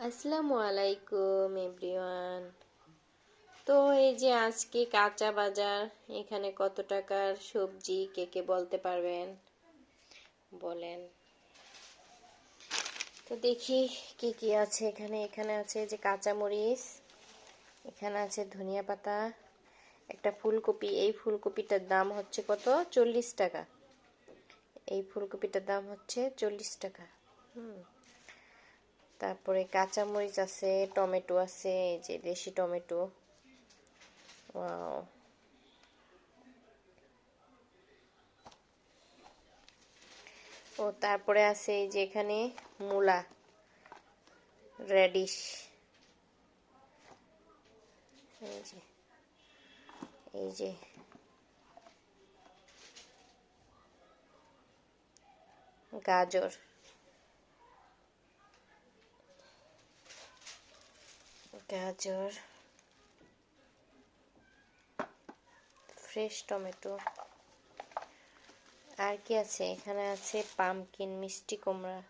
আসসালামু আলাইকুম, এভরিওয়ান। তো এই যে আজকে কাঁচা বাজার, এখানে কত টাকার সবজি, কে কে বলতে পারবেন? বলেন। তো দেখি কি কি আছে এখানে। এখানে আছে যে কাঁচা মরিচ এখানে আছে ধনিয়া পাতা, একটা ফুলকপি। এই ফুলকপিটার দাম হচ্ছে কত? চল্লিশ টাকা। এই ফুলকপিটার দাম হচ্ছে চল্লিশ টাকা। হুম। তারপরে কাঁচামরিচ আছে, টমেটো আছে, এই যে দেশি টমেটো। ও, তারপরে আছে এই যে এখানে মূলা, রেডিশ। এই যে। গাজর। গাজর ফ্রেশ টমেটো আর কি আছে? এখানে আছে পামকিন মিষ্টি কুমড়া।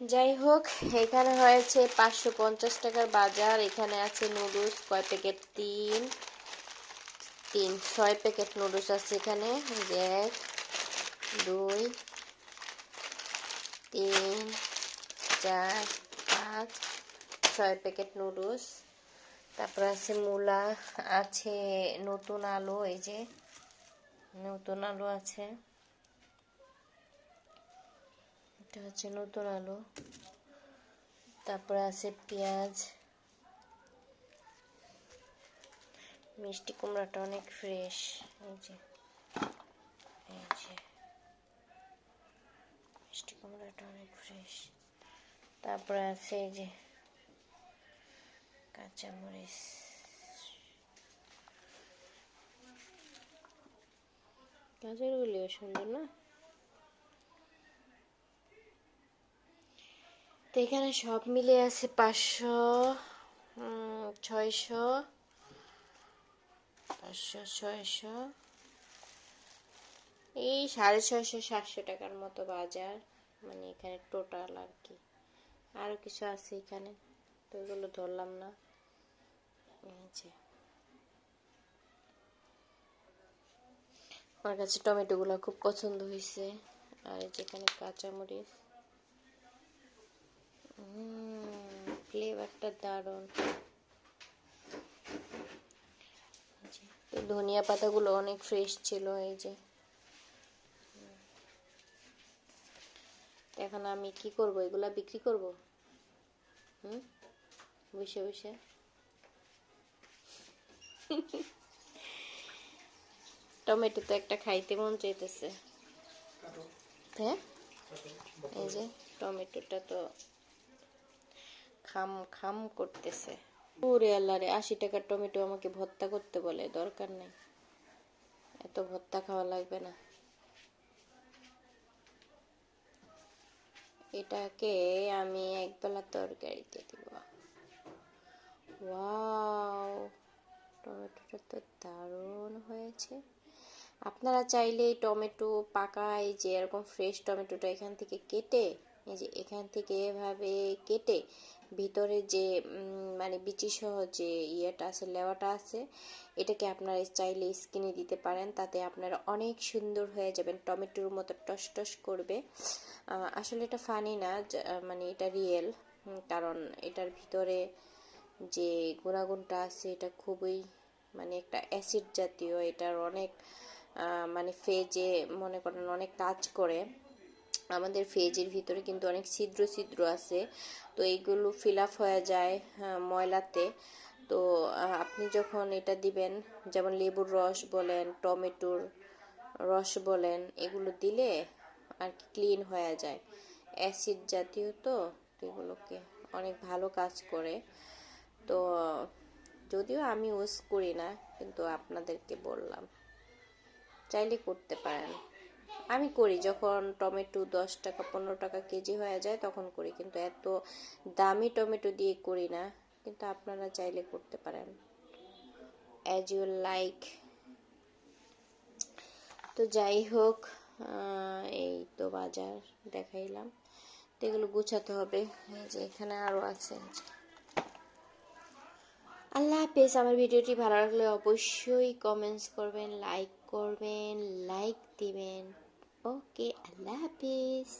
যাই হোক, এখানে হয়েছে পাঁচশো পঞ্চাশ টাকার বাজার। এখানে আছে নুডলস, কয় প্যাকেট? তিন। তিন, ছয় প্যাকেট নুডলস আছে এখানে। এক, দুই, তিন, চার, পাঁচ ছয় প্যাকেট নুডলস তারপর আছে মূলা, আছে নতুন আলু, এই যে নতুন আলু আছে। এটা হচ্ছে নতুন আলু। তারপরে আছে পেঁয়াজ। মিষ্টি কুমড়াটা অনেক ফ্রেশ এই যে এই যে। মিষ্টি কুমড়াটা অনেক ফ্রেশ তারপরে আছে এই যে কাঁচামরিচ গাজরগুলিও সুন্দর না তো এখানে সব মিলে আছে পাঁচশো ছয়শো পাঁচশো ছয়শো এই সাড়ে ছয়শো সাতশো টাকার মতো বাজার মানে এখানে টোটাল আর কি আরও কিছু আছে এখানে তো এগুলো ধরলাম না। যে। আমার কাছে টমেটোগুলো খুব পছন্দ হয়েছে। আর যেখানে কাঁচামরিচ। ফ্লেভারটা দারুণ। তো ধনিয়া পাতাগুলো অনেক ফ্রেশ ছিল, এই যে। এখন আমি কি করব? এগুলা বিক্রি করব? হুম? বসে বসে। টমেটো তো একটা খাইতে মন চাইতেছে। হ্যাঁ? এই যে টমেটোটা তো খাম খাম করতেছে। ওরে আল্লাহ রে, আশি টাকার টমেটো আমাকে ভর্তা করতে বলে, দরকার নেই। এত ভর্তা খাওয়া লাগবে না। এটাকে আমি একবেলা তরকারিতে দিব। ওয়াও টমেটোটা তো দারুণ হয়েছে। আপনারা চাইলে এই টমেটো পাকা, এই যে এরকম ফ্রেশ টমেটোটা এখান থেকে কেটে, এই যে এখান থেকে এভাবে কেটে, ভিতরে যে মানে বিচি সহ যে ইয়েটা আছে, লেওয়াটা আছে, এটাকে আপনারা চাইলে স্কিনে দিতে পারেন, তাতে আপনারা অনেক সুন্দর হয়ে যাবেন। টমেটোর মতো টস টস করবে। আসলে এটা ফানি না মানে এটা রিয়েল কারণ এটার ভিতরে যে গুণাগুণটা আছে, এটা খুবই মানে একটা অ্যাসিড জাতীয়, এটার অনেক মানে ফেজে মনে করেন অনেক কাজ করে। আমাদের ফেজের ভিতরে কিন্তু অনেক ছিদ্র ছিদ্র আছে। তো এইগুলো ফিল আপ হয়ে যায় ময়লাতে। তো আপনি যখন এটা দিবেন, যেমন লেবুর রস বলেন, টমেটোর রস বলেন, এগুলো দিলে আর কি ক্লিন হয়ে যায়। অ্যাসিড জাতীয় তো এগুলোকে অনেক ভালো কাজ করে। তো যদিও আমি ইউজ করি না, কিন্তু আপনাদেরকে বললাম। চাইলে করতে পারেন। আমি করি, যখন টমেটো দশ টাকা, পনেরো টাকা কেজি হয়ে যায়, তখন করি, কিন্তু এত দামি টমেটো দিয়ে করি না, কিন্তু আপনারা চাইলে করতে পারেন। অ্যাজ ইউ লাইক তো যাই হোক এই তো বাজার দেখাইলাম। তো এগুলো গুছাতে হবে। যে এখানে আরও আছে। আল্লাহ হাফেজ, আমার ভিডিওটি ভালো লাগলে অবশ্যই কমেন্টস করবেন লাইক করবেন লাইক দিবেন। ওকে আল্লাহ হাফিজ।